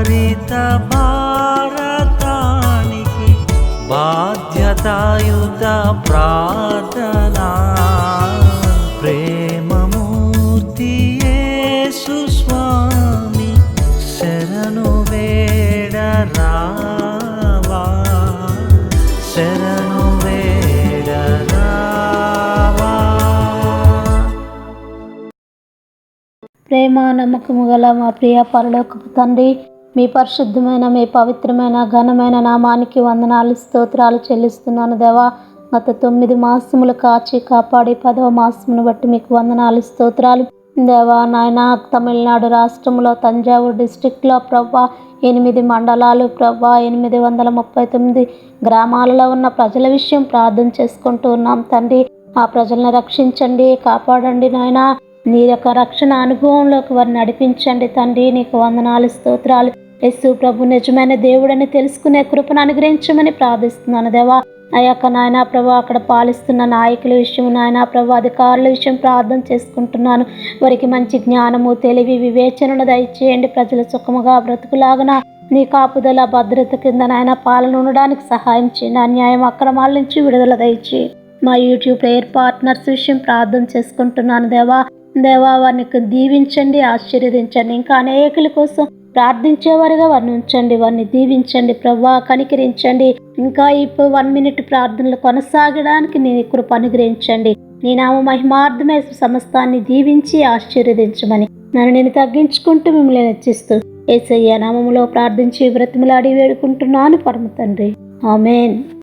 హరిత భారతానికి బాధ్యతాయుత ప్రార్థనా. ప్రేమమూర్తి సుస్వామి శరణు వేడ ప్రేమ నమ్మకము గల మా ప్రియ పరలోకపు తండ్రి మీ పరిశుద్ధమైన మీ పవిత్రమైన ఘనమైన నామానికి వందనాలు స్తోత్రాలు చెల్లిస్తున్నాను దేవా. గత తొమ్మిది మాసములు కాచి కాపాడి పదవ మాసమును బట్టి మీకు వందనాలు స్తోత్రాలు. దేవా నాయన తమిళనాడు రాష్ట్రంలో తంజావూరు డిస్టిక్లో ప్రభా ఎనిమిది మండలాలు ప్రభా ఎనిమిది వందల ముప్పై తొమ్మిది గ్రామాలలో ఉన్న ప్రజల విషయం ప్రార్థన చేసుకుంటూ ఉన్నాం తండ్రి. ఆ ప్రజలను రక్షించండి కాపాడండి నాయనా. నీ యొక్క రక్షణ అనుభవంలోకి వారిని నడిపించండి తండ్రి. నీకు వందనాలు స్తోత్రాలు. యస్సు ప్రభు నిజమైన దేవుడని తెలుసుకునే కృపను అనుగ్రహించమని ప్రార్థిస్తున్నాను దేవా. అయ్యాక నాయన ప్రభు అక్కడ పాలిస్తున్న నాయకుల విషయం నాయన ప్రభు అధికారుల విషయం ప్రార్థన చేసుకుంటున్నాను. వారికి మంచి జ్ఞానము తెలివి వివేచనను దయచేయండి. ప్రజలు సుఖముగా బ్రతుకులాగన నీ కాపుదల భద్రత కింద నాయన పాలన ఉండడానికి సహాయం చేయండి. అన్యాయం అక్రమాల నుంచి విడుదల దయచి మా యూట్యూబ్ ప్రేయర్ పార్ట్నర్స్ విషయం ప్రార్థన చేసుకుంటున్నాను దేవా. దేవా వారిని దీవించండి ఆశీర్వదించండి. ఇంకా అనేకుల కోసం ప్రార్థించేవారుగా వారిని ఉంచండి వారిని దీవించండి ప్రభా కనికరించండి. ఇంకా ఇప్పుడు వన్ మినిట్ ప్రార్థనలు కొనసాగడానికి నేను కృప అనుగ్రహించండి. నీ నామ మహిమార్థమే సమస్తాన్ని దీవించి ఆశీర్వదించమని నన్ను నేను తగ్గించుకుంటూ మిమ్మల్ని నచ్చిస్తూ ఏసయ్య నామములో ప్రార్థించి బ్రతిమలాడి వేడుకుంటున్నాను పరమ తండ్రి. ఆమెన్.